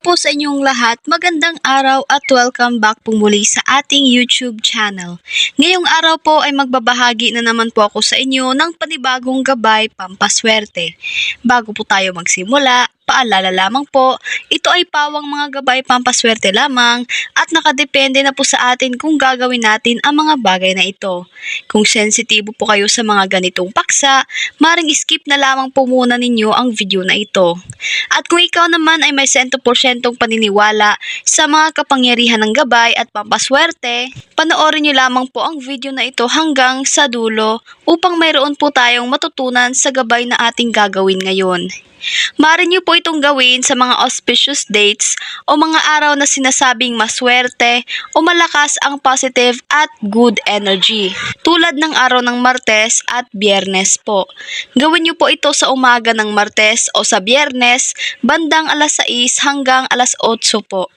po sa inyong lahat, magandang araw at welcome back po muli sa ating YouTube channel. Ngayong araw po ay magbabahagi na naman po ako sa inyo ng panibagong gabay pampaswerte. Bago po tayo magsimula, paalala lamang po, ito ay pawang mga gabay pampaswerte lamang at nakadepende na po sa atin kung gagawin natin ang mga bagay na ito. Kung sensitibo po kayo sa mga ganitong paksa, maring skip na lamang po muna ninyo ang video na ito. At kung ikaw naman ay may 100% paniniwala sa mga kapangyarihan ng gabay at pampaswerte, panoorin niyo lamang po ang video na ito hanggang sa dulo upang mayroon po tayong matutunan sa gabay na ating gagawin ngayon. Maaari niyo po itong gawin sa mga auspicious dates o mga araw na sinasabing maswerte o malakas ang positive at good energy. Tulad ng araw ng Martes at Biyernes po. Gawin niyo po ito sa umaga ng Martes o sa Biyernes bandang alas 6 hanggang alas 8 po.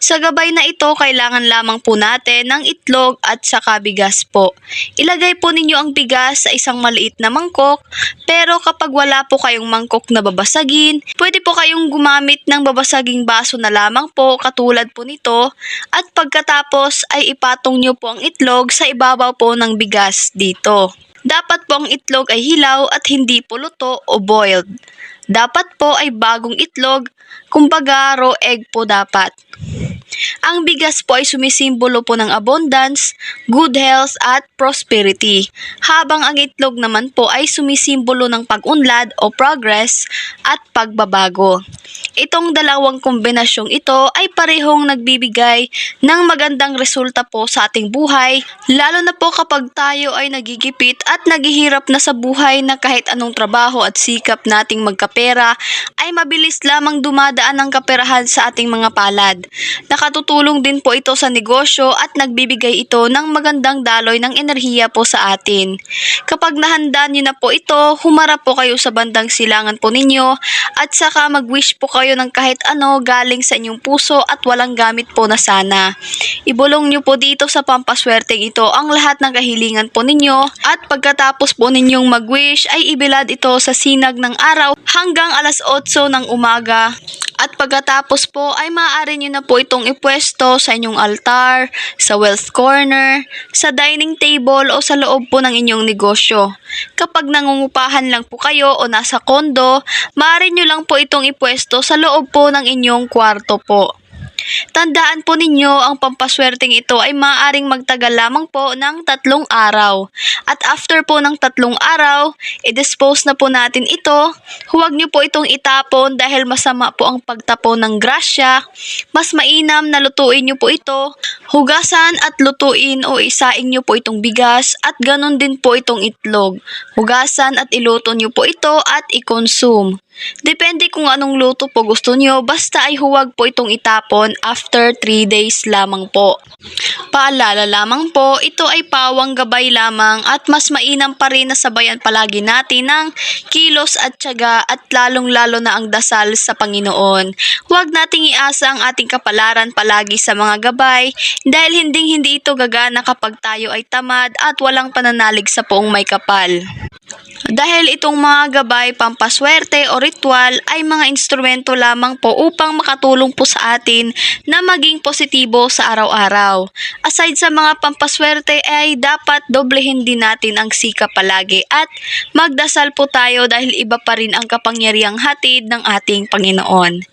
Sa gabay na ito, kailangan lamang po natin ng itlog at saka bigas po. Ilagay po ninyo ang bigas sa isang maliit na mangkok, pero kapag wala po kayong mangkok na babasagin, pwede po kayong gumamit ng babasaging baso na lamang po katulad po nito at pagkatapos ay ipatong nyo po ang itlog sa ibabaw po ng bigas dito. Dapat po ang itlog ay hilaw at hindi po luto o boiled. Dapat po ay bagong itlog, kumbaga raw egg po dapat. Ang bigas po ay sumisimbolo po ng abundance, good health at prosperity, habang ang itlog naman po ay sumisimbolo ng pag-unlad o progress at pagbabago. Itong dalawang kombinasyong ito ay parehong nagbibigay ng magandang resulta po sa ating buhay, lalo na po kapag tayo ay nagigipit at naghihirap na sa buhay na kahit anong trabaho at sikap nating magkapera ay mabilis lamang dumadaan ang kaperahan sa ating mga palad. Nakatutulong din po ito sa negosyo at nagbibigay ito ng magandang daloy ng enerhiya po sa atin. Kapag nahanda niyo na po ito, humarap po kayo sa bandang silangan po ninyo at saka mag-wish po kayo ng kahit ano galing sa inyong puso at walang gamit po na sana. Ibulong niyo po dito sa pampaswerteng ito ang lahat ng kahilingan po ninyo at pagkatapos po ninyong mag-wish ay ibilad ito sa sinag ng araw hanggang alas 8 ng umaga at pagkatapos po ay maaari nyo na po itong ipwesto sa inyong altar, sa wealth corner, sa dining table o sa loob po ng inyong negosyo. Kapag nangungupahan lang po kayo o nasa kondo, maaari nyo lang po itong ipwesto sa loob po ng inyong kwarto po. Tandaan po ninyo, ang pampaswerteng ito ay maaaring magtagal lamang po ng tatlong araw. At after po ng tatlong araw, i-dispose na po natin ito. Huwag niyo po itong itapon dahil masama po ang pagtapon ng grasya. Mas mainam na lutuin niyo po ito. Hugasan at lutuin o isaing niyo po itong bigas at ganun din po itong itlog. Hugasan at iluto niyo po ito at i-consume. Depende kung anong luto po gusto nyo, basta ay huwag po itong itapon after 3 days lamang po. Paalala lamang po, ito ay pawang gabay lamang at mas mainam pa rin na sabayan palagi natin ng kilos at tiyaga at lalong-lalo na ang dasal sa Panginoon. Huwag nating iasa ang ating kapalaran palagi sa mga gabay dahil hinding-hindi ito gagana kapag tayo ay tamad at walang pananalig sa poong may kapal. Dahil itong mga gabay, pampaswerte o ritual ay mga instrumento lamang po upang makatulong po sa atin na maging positibo sa araw-araw. Aside sa mga pampaswerte ay dapat doblehin din natin ang sikap palagi at magdasal po tayo dahil iba pa rin ang kapangyarihang hatid ng ating Panginoon.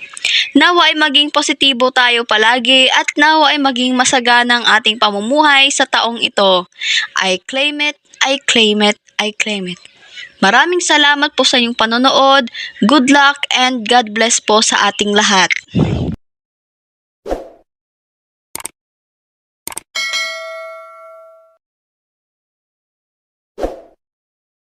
Nawa ay maging positibo tayo palagi at nawa ay maging masagana ang ating pamumuhay sa taong ito. I claim it, I claim it, I claim it. Maraming salamat po sa inyong panonood. Good luck and God bless po sa ating lahat.